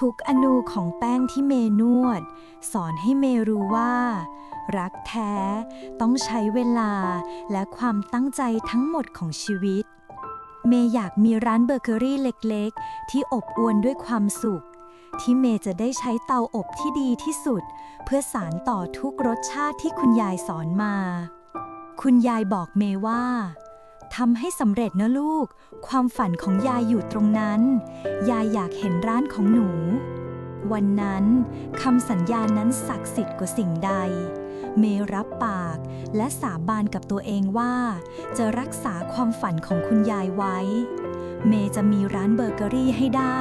ทุกอนูของแป้งที่เมนวด สอนให้เมรู้ว่า รักแท้ต้องใช้เวลาและความตั้งใจทั้งหมดของชีวิต เมย์อยากมีร้านเบเกอรี่เล็กๆ ที่อบอวลด้วยความสุข ที่เมย์จะได้ใช้เตาอบที่ดีที่สุด เพื่อสารต่อทุกรสชาติที่คุณยายสอนมา คุณยายบอกเมย์ว่า ทำให้สำเร็จนะลูก ความฝันของยายอยู่ตรงนั้น ยายอยากเห็นร้านของหนู วันนั้นคำสัญญานั้นศักดิ์สิทธิ์กว่าสิ่งใด เมย์รับปากและสาบานกับตัวเองว่า จะรักษาความฝันของคุณยายไว้ เมย์จะมีร้านเบเกอรี่ให้ได้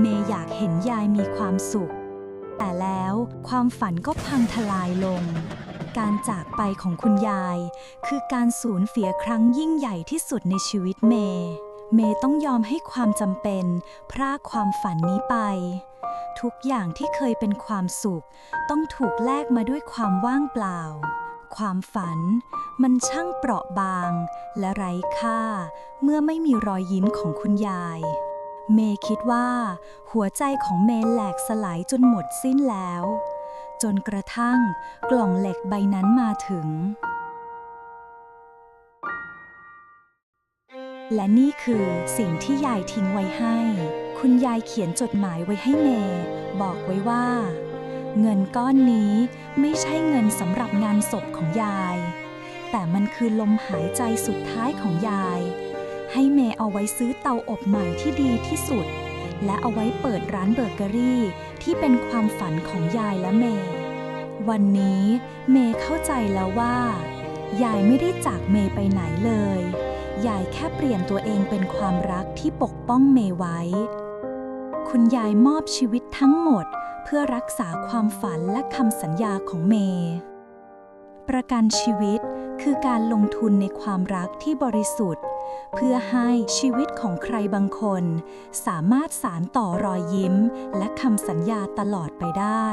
เมย์อยากเห็นยายมีความสุข แต่แล้วความฝันก็พังทลายลง การจากไปของคุณยาย คือการสูญเสียครั้งยิ่งใหญ่ที่สุดในชีวิตเมย์เมย์ต้องยอมให้ความจำเป็น พรากความฝันนี้ไป ทุกอย่างที่เคยเป็นความสุข ต้องถูกแลกมาด้วยความว่างเปล่า ความฝัน มันช่างเปราะบาง และไร้ค่า เมื่อไม่มีรอยยิ้มของคุณยาย เมย์คิดว่า หัวใจของเมย์แหลกสลายจนหมดสิ้นแล้ว จนกระทั่ง กล่องเหล็กใบนั้นมาถึง และนี่คือสิ่งที่ยายทิ้งไว้ให้ คุณยายเขียนจดหมายไว้ให้เมย์บอกไว้ว่า เงินก้อนนี้ไม่ใช่เงินสำหรับงานศพของยาย แต่มันคือลมหายใจสุดท้ายของยาย ให้เมย์เอาไว้ซื้อเตาอบใหม่ที่ดีที่สุด และเอาไว้เปิดร้านเบเกอรี่ ที่เป็นความฝันของยายและเมย์วันนี้เมย์เข้าใจแล้วว่า ยายไม่ได้จากเมย์ไปไหนเลย ยายแค่เปลี่ยนตัวเองเป็นความรักที่ปกป้องเมย์ไว้ คุณยายมอบชีวิตทั้งหมด เพื่อรักษาความฝันและคำสัญญาของเมย์ประกันชีวิตคือการลงทุนในความรักที่บริสุทธิ์ เพื่อให้ชีวิตของใครบางคน สามารถสารต่อรอยยิ้ม และคำสัญญาตลอดไปได้